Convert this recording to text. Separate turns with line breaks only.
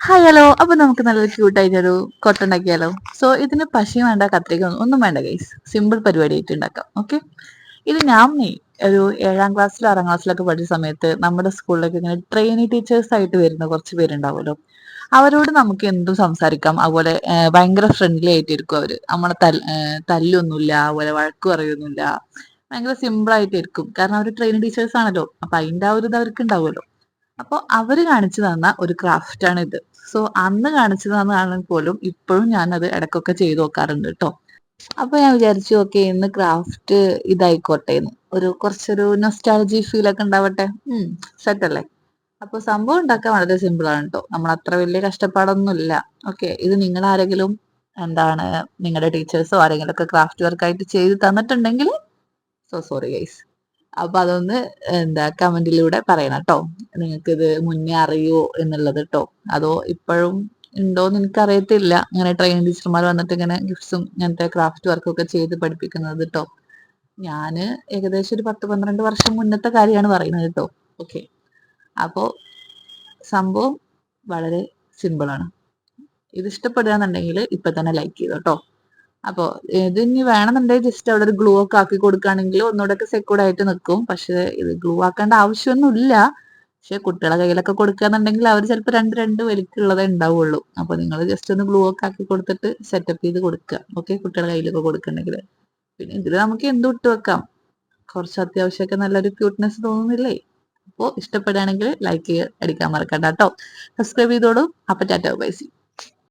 Hi hello അപ്പൊ നമുക്ക് നല്ലൊരു ക്യൂട്ടായിട്ടൊരു കൊട്ട ഉണ്ടാക്കിയാലോ? സോ ഇതിന് പശയും വേണ്ട കത്രിക ഒന്നും വേണ്ട ഗൈസ് സിമ്പിൾ പരിപാടി ആയിട്ട് ഉണ്ടാക്കാം ഓക്കെ ഇത് ഞാൻ ഒരു ഏഴാം ക്ലാസ്സിലും ആറാം ക്ലാസ്സിലൊക്കെ പഠിച്ച സമയത്ത് നമ്മുടെ സ്കൂളിലൊക്കെ ഇങ്ങനെ ട്രെയിനി ടീച്ചേഴ്സ് ആയിട്ട് വരുന്ന കുറച്ച് പേരുണ്ടാവുമല്ലോ. അവരോട് നമുക്ക് എന്തും സംസാരിക്കാം. അതുപോലെ ഭയങ്കര ഫ്രണ്ട്ലി ആയിട്ടിരിക്കും അവർ. നമ്മളെ തല്ലൊന്നുമില്ല അതുപോലെ വഴക്ക് പറയൊന്നുമില്ല ഭയങ്കര സിമ്പിൾ ആയിട്ടിരിക്കും. കാരണം അവർ ട്രെയിനി ടീച്ചേഴ്സ് ആണല്ലോ. അപ്പൊ അതിന്റെ ആ ഒരു ഇത് അവർക്ക് ഉണ്ടാവുമല്ലോ. അപ്പോൾ അവർ കാണിച്ചു തന്ന ഒരു ക്രാഫ്റ്റ് ആണ് ഇത്. സോ അന്ന് കാണിച്ചു തന്നതാണെങ്കിൽ പോലും ഇപ്പോഴും ഞാൻ അത് ഇടയ്ക്കൊക്കെ ചെയ്തു നോക്കാറുണ്ട് കേട്ടോ അപ്പൊ ഞാൻ വിചാരിച്ചു ഓക്കെ ഇന്ന് ക്രാഫ്റ്റ് ഇതായിക്കോട്ടെ എന്ന്. ഒരു കുറച്ചൊരു നൊസ്റ്റാളജി ഫീൽ ഒക്കെ ഉണ്ടാവട്ടെ. സെറ്റ് അല്ലേ? അപ്പൊ സംഭവം ഉണ്ടാക്കാൻ വളരെ സിമ്പിൾ ആണ് കേട്ടോ നമ്മൾ അത്ര വലിയ കഷ്ടപ്പാടൊന്നും ഇല്ല. ഓക്കെ ഇത് നിങ്ങൾ ആരെങ്കിലും എന്താണ് നിങ്ങളുടെ ടീച്ചേഴ്സോ ആരെങ്കിലും ഒക്കെ ക്രാഫ്റ്റ് വർക്ക് ആയിട്ട് ചെയ്ത് തന്നിട്ടുണ്ടെങ്കിൽ സോ സോറി ഗൈസ് അപ്പൊ അതൊന്ന് എന്താ കമന്റിലൂടെ പറയണം കേട്ടോ നിങ്ങൾക്ക് ഇത് മുന്നേ അറിയോ എന്നുള്ളത് കേട്ടോ അതോ ഇപ്പോഴും ഉണ്ടോന്ന് എനിക്ക് അറിയത്തില്ല ഇങ്ങനെ ട്രെയിനിങ് ടീച്ചർമാർ വന്നിട്ട് ഇങ്ങനെ ഗിഫ്റ്റ്സും ഇങ്ങനത്തെ ക്രാഫ്റ്റ് വർക്കും ഒക്കെ ചെയ്ത് പഠിപ്പിക്കുന്നത് കേട്ടോ ഞാൻ ഏകദേശം ഒരു പത്ത് പന്ത്രണ്ട് വർഷം മുന്നത്തെ കാര്യമാണ് പറയുന്നത് കേട്ടോ ഓക്കെ അപ്പോ സംഭവം വളരെ സിമ്പിൾ ആണ്. ഇത് ഇഷ്ടപ്പെടുക എന്നുണ്ടെങ്കിൽ ഇപ്പൊ തന്നെ ലൈക്ക് ചെയ്തോ കേട്ടോ അപ്പോൾ ഇത് ഇനി വേണമെന്നുണ്ടെങ്കിൽ ജസ്റ്റ് അവിടെ ഒരു ഗ്ലൂ ഒക്കെ ആക്കി കൊടുക്കുകയാണെങ്കിൽ ഒന്നുകൂടെ ഒക്കെ സെക്യൂർഡ് ആയിട്ട് നിൽക്കും. പക്ഷെ ഇത് ഗ്ലൂ ആക്കേണ്ട ആവശ്യമൊന്നുമില്ല. പക്ഷെ കുട്ടികളെ കയ്യിലൊക്കെ കൊടുക്കുകയെന്നുണ്ടെങ്കിൽ അവർ ചിലപ്പോൾ രണ്ട് രണ്ട് വലിക്കുള്ളതേ ഉണ്ടാവുള്ളൂ. അപ്പോൾ നിങ്ങൾ ജസ്റ്റ് ഒന്ന് ഗ്ലൂ ഒക്കെ ആക്കി കൊടുത്തിട്ട് സെറ്റപ്പ് ചെയ്ത് കൊടുക്കുക ഓക്കെ കുട്ടികളെ കയ്യിലൊക്കെ കൊടുക്കണമെങ്കിൽ പിന്നെ ഇതിൽ നമുക്ക് എന്തും ഇട്ട് വെക്കാം? കുറച്ച് അത്യാവശ്യമൊക്കെ നല്ലൊരു ക്യൂട്ട്നെസ് തോന്നുന്നില്ലേ? അപ്പോൾ ഇഷ്ടപ്പെടുകയാണെങ്കിൽ ലൈക്ക് അടിക്കാൻ മറക്കണ്ട കേട്ടോ സബ്സ്ക്രൈബ് ചെയ്തോളൂ. അപ്പോൾ ടാറ്റ ബൈസി